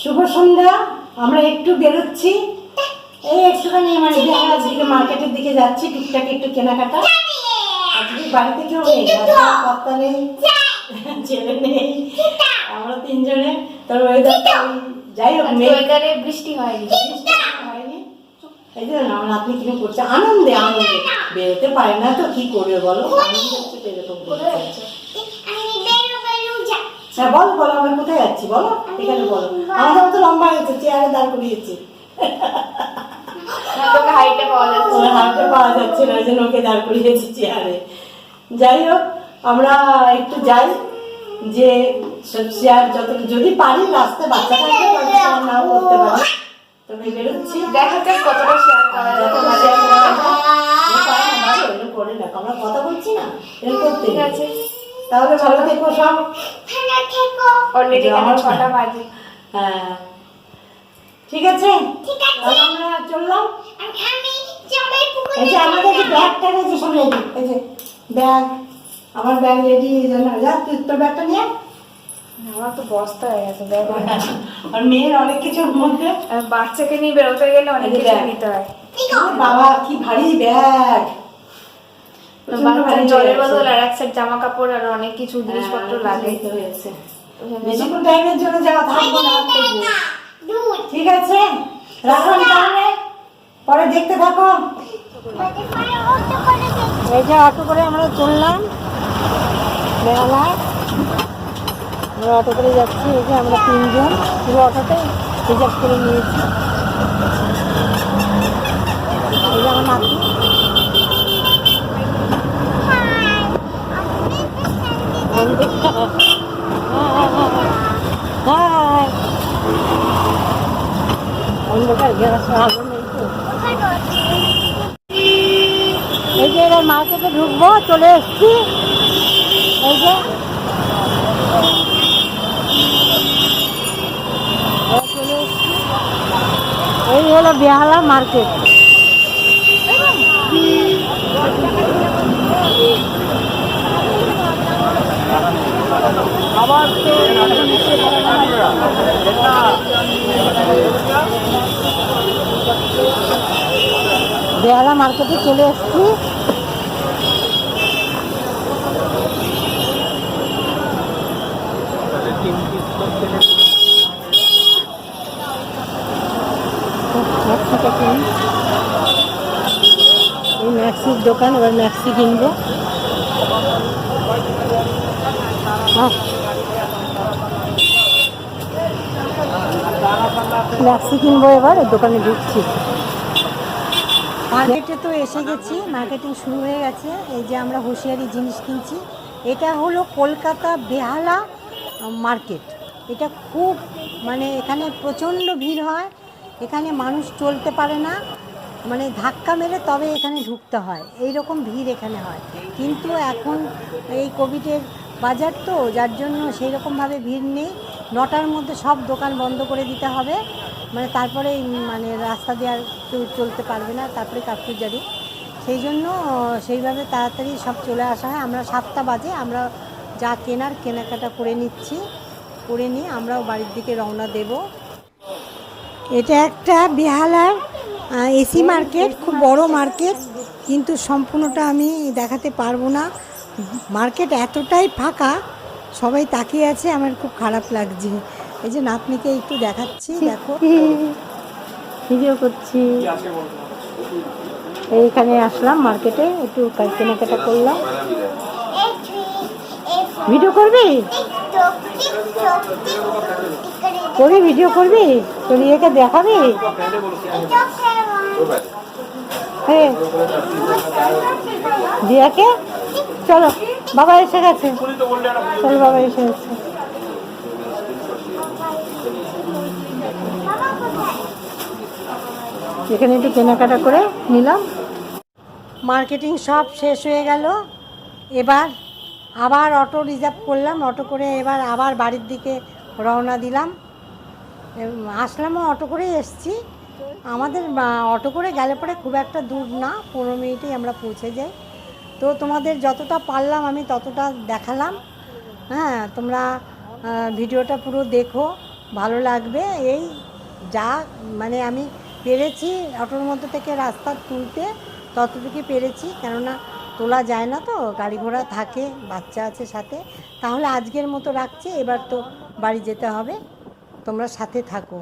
শুভ সন্ধ্যা। আমরা একটু বেরোচ্ছি। এই একটুখানি মানে দিকে মার্কেটের দিকে যাচ্ছি টুকটাক একটু কেনাকাটা। আজকে বাড়িতে কেউ নেই কর্তা নেই ছেলে নেই। আমরা তিনজনে। তোর ওয়েদারটা যাই হোক ওয়েদারে বৃষ্টি হয়নি। হয়নি। এই যে আমার নাতনি কীরকম করছে? আনন্দে আনন্দে। বেরোতে পারে না তো কি করবে বলো? আনন্দ হচ্ছে তো এরকম হ্যাঁ বলো বলো আমরা কোথায় যাচ্ছি? বলো এখানে বলো। আমাদের মতো লম্বা হয়েছে চেয়ারে দাঁড় করিয়েছে। হাইটে পাওয়া যাচ্ছে না। দাঁড় করিয়েছি চেয়ারে। যাই হোক আমরা একটু যাই যে সব চেয়ার যত যদি পারি বাচ্চা থাকলে তবে শেয়ার নাও করতে পারি। তবে বেরোচ্ছি। দেখা যাক কতটা শেয়ার করা যায়। করা না। আমরা কথা বলছি না এরকম করতে ঠিক আছে। তাহলে ভালো থেকো সব। ভালো থেকো। অলরেডি আমার- ছটা বাজে। হ্যাঁ। ঠিক আছে? তাহলে আমরা চললাম। এই যে আমাদের যে ব্যাগটা রয়েছে সব রেডি এই যে ব্যাগ। আমার ব্যাগ রেডি জানা যা তুই তোর ব্যাগটা নিয়ে আমার তো বস্তা হয়ে গেছে ব্যাগ। আর মেয়ের অনেক কিছুর মধ্যে। বাচ্চাকে নিয়ে বেরোতে গেলে অনেক কিছু ব্যাগ। নিতে হয়। আরে বাবা কি ভারী ব্যাগ। জলের বদল আর এক সেট জামা কাপড় আর অনেক কিছু জিনিসপত্র হ্যাঁ, লাগে। হয়েছে। বেশিক্ষণ টাইমের জন্য যাওয়া থাকব না ঠিক আছে? রাখলাম তাহলে। পরে দেখতে থাকো। এই যে অটো করে আমরা চললাম। বেহালায় আমরা অটো করে যাচ্ছি এই যে আমরা তিনজন। পুরো অটোতে রিজার্ভ করে নিয়েছি। এই যে আমার নাতি এই যে এবার মার্কেটে ঢুকবো চলে এসছি। এই যে। এই হলো বেহালা মার্কেট। আবার তো বেহালা মার্কেটে চলে এসছি। এই ম্যাক্সির দোকান, এবার ম্যাক্সি কিনবো। ম্যাক্সি কিনবো এবার দোকানে ঢুকছি। মার্কেটে তো এসে গেছি মার্কেটিং শুরু হয়ে গেছে। এই যে আমরা হুঁশিয়ারি জিনিস কিনছি, এটা হলো কলকাতা বেহালা মার্কেট এটা খুব মানে এখানে প্রচণ্ড ভিড় হয়, এখানে মানুষ চলতে পারে না মানে ধাক্কা মেরে তবে এখানে ঢুকতে হয়। এই রকম ভিড় এখানে হয়। কিন্তু এখন এই কোভিডের বাজার তো, যার জন্য সেই রকমভাবে ভিড় নেই। নটার মধ্যে সব দোকান বন্ধ করে দিতে হবে। মানে তারপরে মানে রাস্তা দিয়ে আর কেউ চলতে পারবে না তারপরে কার্ফিউ জারি সেই জন্য সেইভাবে তাড়াতাড়ি সব চলে আসা হয়। আমরা সাতটা বাজে আমরা যা কেনার কেনাকাটা করে নিচ্ছি করে নিয়ে আমরাও বাড়ির দিকে রওনা দেব। এটা একটা বেহালার এসি মার্কেট খুব বড় মার্কেট কিন্তু সম্পূর্ণটা আমি দেখাতে পারব না। মার্কেট এতটাই ফাঁকা সবাই তাকিয়ে আছে আমার খুব খারাপ লাগছে। এই যে নাতনিকে একটু দেখাচ্ছি দেখো। ভিডিও করছি। এইখানে আসলাম মার্কেটে একটু কেনাকাটা করলাম। ভিডিও করবি? করবি ভিডিও করবি? তোর ইয়েকে দেখাবি? হ্যাঁ। দিয়াকে? চলো বাবা এসে গেছে। চলো বাবা এসে গেছে। এখানে একটু কেনাকাটা করে নিলাম। মার্কেটিং সব শেষ হয়ে গেল। এবার আবার অটো রিজার্ভ করলাম। অটো করে এবার আবার বাড়ির দিকে রওনা দিলাম। আসলামও অটো করেই এসছি। আমাদের অটো করে গেলে পরে খুব একটা দূর না, পনেরো মিনিটেই আমরা পৌঁছে যাই। তো তোমাদের যতটা পারলাম আমি ততটা দেখালাম। হ্যাঁ তোমরা ভিডিওটা পুরো দেখো, ভালো লাগবে। এই যা মানে আমি পেরেছি, অটোর মধ্যে থেকে রাস্তা তুলতে ততটুকু পেরেছি, কেননা তোলা যায় না তো, গাড়ি ঘোড়া থাকে, বাচ্চা আছে সাথে। তাহলে আজকের মতো রাখছি, এবার তো বাড়ি যেতে হবে, তোমরা সাথে থাকো।